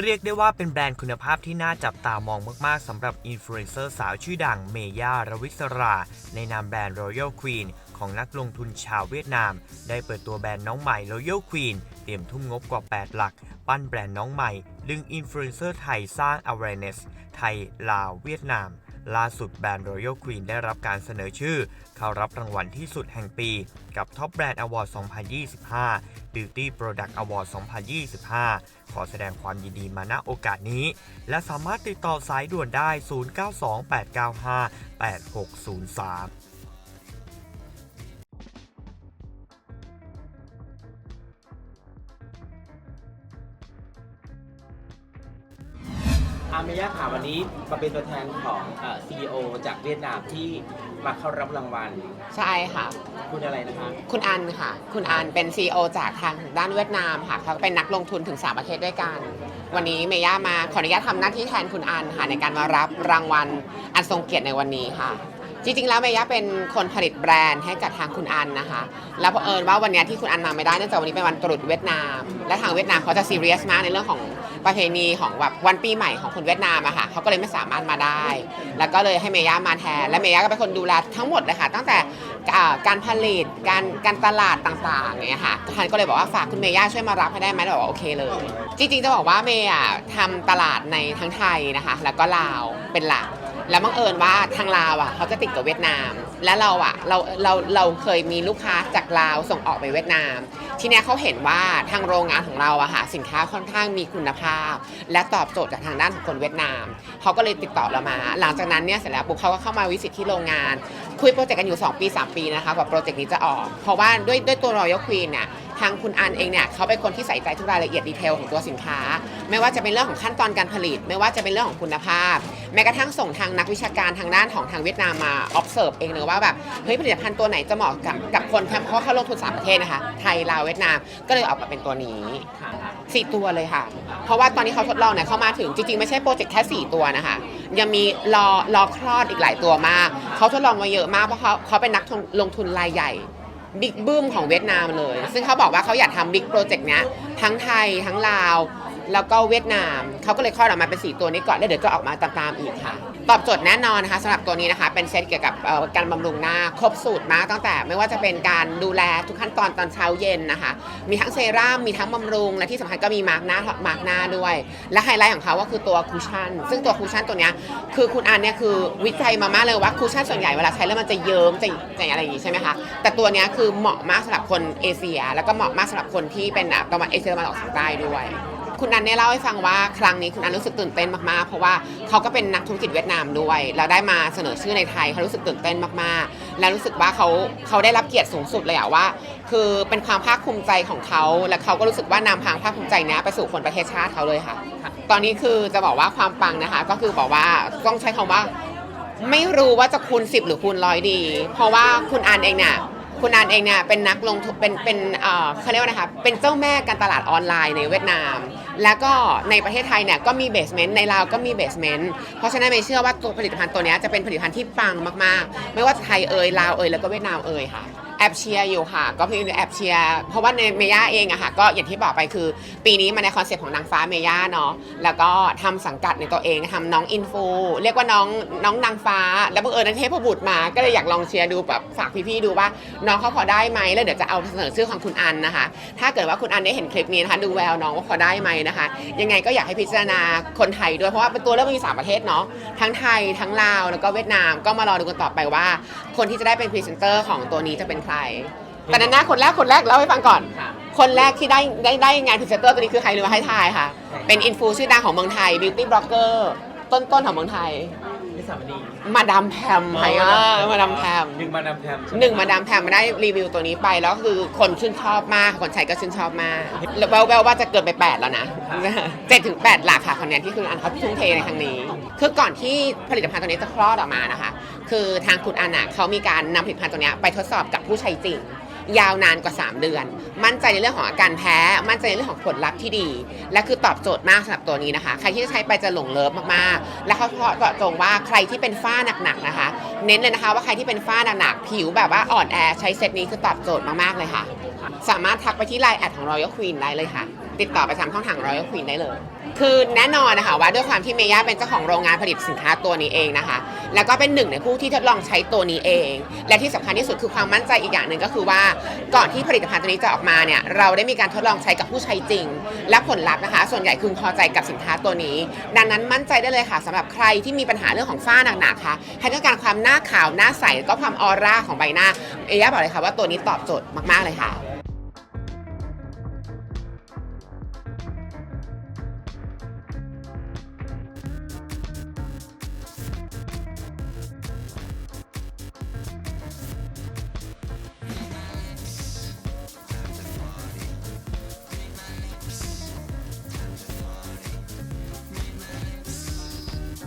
เรียกได้ว่าเป็นแบรนด์คุณภาพที่น่าจับตามองมาก ๆสำหรับอินฟลูเอนเซอร์สาวชื่อดังเมย่ารวิศรา ในนามแบรนด์ Royal Queen ของนักลงทุนชาวเวียดนาม ได้เปิดตัวแบรนด์น้องใหม่ Royal Queen เตรียมทุ่มงบกว่า 8 หลัก ปั้นแบรนด์น้องใหม่ ดึงอินฟลูเอนเซอร์ไทยสร้าง awareness ไทย ลาว เวียดนาม ล่าสุดแบรนด์ Royal Queen ได้รับการเสนอชื่อ เข้ารับรางวัลที่สุดแห่งปี กับ Top Brand Award 2025 Beauty Product Award 2025 ขอแสดงความยินดีมาณโอกาสนี้ และสามารถติดต่อสายด่วนได้ 0928958603 อาเมย่าค่ะวันนี้มาเป็นตัวแทนของเอ่อ CEO จากเวียดนามที่มาเข้ารับรางวัล ใช่ค่ะ คุณอะไรนะคะ คุณอันค่ะ คุณอันเป็น CEO จากทางด้านเวียดนามค่ะเขาเป็นนักลงทุนถึง 3 ประเทศด้วยกัน วันนี้เมย่ามาขออนุญาตทำหน้าที่แทนคุณอันค่ะในการมารับรางวัลอันทรงเกียรติในวันนี้ค่ะ จริงๆ แล้วเมย่าเป็นคนผลิตแบรนด์ให้กับทางคุณอันนะคะ แล้วเผอิญว่าวันนี้ที่คุณอันมาไม่ได้เนื่องจากวันนี้เป็นวันตรุษเวียดนาม และทางเวียดนามเขาจะซีเรียสมากในเรื่องของประเพณีของแบบวันปีใหม่ของคนเวียดนามอะค่ะเขาก็เลยไม่สามารถมาได้ แล้วก็เลยให้เมย่ามาแทน และเมย่าก็เป็นคนดูแลทั้งหมดเลยค่ะ ตั้งแต่อ่าการผลิตการการตลาดต่างๆอย่างเงี้ยค่ะท่านก็เลยบอกว่าฝากคุณเมย่าช่วยมารับให้ได้ไหมเราบอกว่าโอเคเลย จริงๆจะบอกว่าเมย์อะทำตลาดในทั้งไทยนะคะ แล้วก็ลาวเป็นหลัก แล้วบังเอิญว่าทางลาวอะเขาจะติดกับเวียดนาม และเราอะเราเราเราเคยมีลูกค้าจากลาวส่งออกไปเวียดนาม ทีเนี้ยเขาเห็นว่าทางโรงงานของเราอะค่ะสินค้าค่อนข้างมีคุณภาพ และตอบโจทย์จากทางด้านของคนเวียดนามเขาก็เลยติดต่อเรามา หลังจากนั้นเนี่ยเสร็จแล้วปุ๊บเขาก็เข้ามาวิสิตที่โรงงาน คุยโปรเจกต์กันอยู่ 2 ปี 3 ปีนะคะกว่าโปรเจกต์นี้จะออก เพราะว่าด้วยด้วยตัว Royal Queen เนี่ยทางคุณอันเองเนี่ยเขาเป็นคนที่ใส่ใจทุกรายละเอียดดีเทลของตัวสินค้า ไม่ว่าจะเป็นเรื่องของขั้นตอนการผลิต ไม่ว่าจะเป็นเรื่องของคุณภาพ แม้กระทั่งส่งทางนักวิชาการทางด้านของทางเวียดนามมา observe เองเลยว่าแบบเฮ้ยผลิตภัณฑ์ตัวไหนจะเหมาะกับกับคนเพราะเขาลงทุนสามประเทศนะคะไทยลาวเวียดนามก็เลยออกมาเป็นตัวนี้สี่ตัวเลยค่ะ เพราะว่าตอนนี้เขาทดลองเนี่ยเขามาถึงจริงๆไม่ใช่โปรเจกต์แค่ 4 ตัวนะคะยังมีรอรอคลอดอีกหลายตัวมากเขาทดลองมาเยอะมากเพราะเขาเขาเป็นนักลงทุนรายใหญ่ บิ๊กบึ้มของเวียดนามเลย ซึ่งเขาบอกว่าเขาอยากทำบิ๊กโปรเจกต์เนี้ยทั้งไทยทั้งลาว แล้วก็เวียดนามเขาก็เลยคลอดออกมาเป็น 4 ตัวนี้ก่อนแล้วเดี๋ยวจะออกมาตามๆอีกค่ะ ตอบโจทย์แน่นอนนะคะสำหรับตัวนี้นะคะ เป็นเซตเกี่ยวกับการบำรุงหน้าครบสูตรมากตั้งแต่ ไม่ว่าจะเป็นการดูแลทุกขั้นตอนตอนเช้าเย็นนะคะ มีทั้งเซรั่มมีทั้งบำรุง และที่สำคัญก็มีมาร์กหน้ามาร์กหน้าด้วย และไฮไลท์ของเขาก็คือตัวคูชั่นซึ่งตัวคูชั่นตัวนี้คือคุณอันเนี่ยคือวิจัยมามากเลยว่าคูชั่นส่วนใหญ่เวลาใช้แล้วมันจะเยิ้มจะจะอะไรอย่างงี้ใช่ไหมคะแต่ตัวนี้คือเหมาะมากสำหรับคนเอเชีย แล้วก็เหมาะมากสำหรับคนที่เป็นตะวันเอเชียตะวันออกเฉียงใต้ด้วย คุณอันเนี่ยเล่าให้ฟังว่าครั้งนี้คุณอันรู้สึกตื่นเต้นมากๆ เพราะว่าเขาก็เป็นนักธุรกิจเวียดนามด้วย แล้วได้มาเสนอชื่อในไทยเขารู้สึกตื่นเต้นมากๆ และรู้สึกว่าเขาเขาได้รับเกียรติสูงสุดเลยอะว่า คือเป็นความภาคภูมิใจของเขา และเขาก็รู้สึกว่านำพางภาคภูมิใจนี้ไปสู่คนประเทศชาติเขาเลยค่ะ ตอนนี้คือจะบอกว่าความปังนะคะ ก็คือบอกว่าต้องใช้คำว่า ไม่รู้ว่าจะคูณ10หรือคูณร้อยดี เพราะว่าคุณอันเองเนี่ย คุณอันเองเนี่ยเป็นนักลงทุนเป็นเป็นเอ่อเขาเรียกว่านะคะเป็นเจ้าแม่การตลาดออนไลน์ในเวียดนาม แล้วก็ในประเทศไทยเนี่ยก็มีเบสเมนต์ในลาวก็มีเบสเมนต์เพราะฉะนั้นไม่เชื่อว่าตัวผลิตภัณฑ์ตัวเนี้ยจะเป็นผลิตภัณฑ์ที่ปังมากๆ ไม่ว่าจะไทยเอ่ยลาวเอ่ยแล้วก็เวียดนามเอ่ยค่ะ แอบเชียร์อยู่ค่ะ ก็พี่แอบเชียร์เพราะว่าในเมย่าเองอะค่ะก็อย่างที่บอกไปคือ ปีนี้มาในคอนเซ็ปต์ของนางฟ้าเมย่าเนาะแล้วก็ทำสังกัดในตัวเองทำน้องอินฟูเรียกว่าน้องน้องนางฟ้า แล้วบังเอิญนันเทพบุตรมา ก็เลยอยากลองเชียร์ดูแบบฝากพี่ๆดูว่าน้องเขาพอได้ไหมแล้วเดี๋ยวจะเอาเสนอชื่อของคุณอันนะคะ ถ้าเกิดว่าคุณอันได้เห็นคลิปนี้นะคะดูแววน้องว่าพอได้ไหมนะคะ ยังไงก็อยากให้พิจารณาคนไทยด้วยเพราะว่าเป็นตัวเลือกมีสามประเทศเนาะทั้งไทยทั้งลาวแล้วก็เวียดนามก็มารอดูกันต่อไปว่าคนที่จะได้เป็นพรีเซนเตอร์ของตัวนี้จะเป็นใคร แต่นั้นนะคนแรกคนแรกเล่าให้ฟังก่อน ค่ะ คนแรกที่ได้ได้ได้งานพรีเซนเตอร์ตัวนี้คือใครรู้ไหมให้ทายค่ะ เป็นอินฟูชื่อดังของเมืองไทยบิวตี้บล็อกเกอร์ ต้นๆของเมืองไทย นิสามณีมาดามแพมค่ะเออมาดามแพม หนึ่งมาดามแพมใช่ไหนึ่งมาดามแพมมาได้รีวิวตัวนี้ไปแล้วก็คือคนชื่นชอบมาก คนใช้ก็ชื่นชอบมาก แล้วแววๆว่าจะเกินไป 8 แล้วนะเจ็ดถึงแปดหลักค่ะคนนี้ที่คืออันเขาทุ่มเทในครั้งนี้ คือก่อนที่ผลิตภัณฑ์ตัวนี้จะคลอดออกมานะคะ คือทางคุณอันน่ะเขามีการนำผลิตภัณฑ์ตัวเนี้ยไปทดสอบกับผู้ใช้จริง ยาวนานกว่า 3 เดือน มั่นใจในเรื่องของอาการแพ้ มั่นใจในเรื่องของผลลัพธ์ที่ดี และคือตอบโจทย์มากสำหรับตัวนี้นะคะ ใครที่จะใช้ไปจะหลงเลิฟมากๆ และเขาเจาะจงว่าใครที่เป็นฝ้าหนักๆนะคะ เน้นเลยนะคะว่าใครที่เป็นฝ้าหนักๆผิวแบบว่าอ่อนแอใช้เซตนี้คือตอบโจทย์มากๆเลยค่ะ สามารถทักไปที่ไลน์แอดของรอยัลควีนได้เลยค่ะ ติดต่อไปทางช่องทาง Royal Queen ได้เลย คือแน่นอนนะคะว่าด้วยความที่เมย่าเป็นเจ้าของโรงงานผลิตสินค้าตัวนี้เองนะคะ แล้วก็เป็นหนึ่งในผู้ที่ทดลองใช้ตัวนี้เอง และที่สำคัญที่สุดคือความมั่นใจอีกอย่างหนึ่งก็คือว่าก่อนที่ผลิตภัณฑ์ตัวนี้จะออกมาเนี่ยเราได้มีการทดลองใช้กับผู้ใช้จริง และผลลัพธ์นะคะ ส่วนใหญ่คือพอใจกับสินค้าตัวนี้ ดังนั้นมั่นใจได้เลยค่ะสำหรับใครที่มีปัญหาเรื่องของฝ้าหนักๆค่ะใครต้องการความหน้าขาวหน้าใสก็ความออร่าของใบหน้าเอย่าบอกเลยค่ะว่าตัวนี้ตอบโจทย์มากๆเลยค่ะ